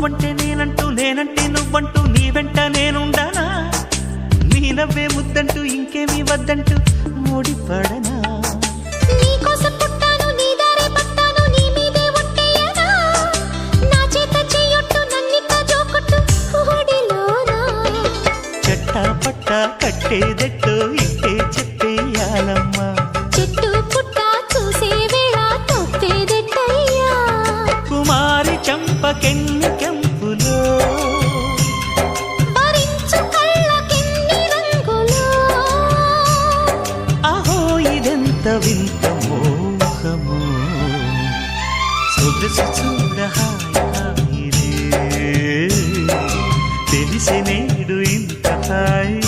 నువ్వంటే నేనంటూ నేనంటే నువ్వంటూ నీ వెంట నేనుండానా? నీ నవ్వే ముద్దంటూ ఇంకేమీ వద్దంటూ ముడిపడనా నీకోసం పుట్టాను చంపకెన్ని కెంపులో అహో ఇదెంత వింత మోహము. సొగసు చూడ తెలిసి నేడు ఇంత హాయి.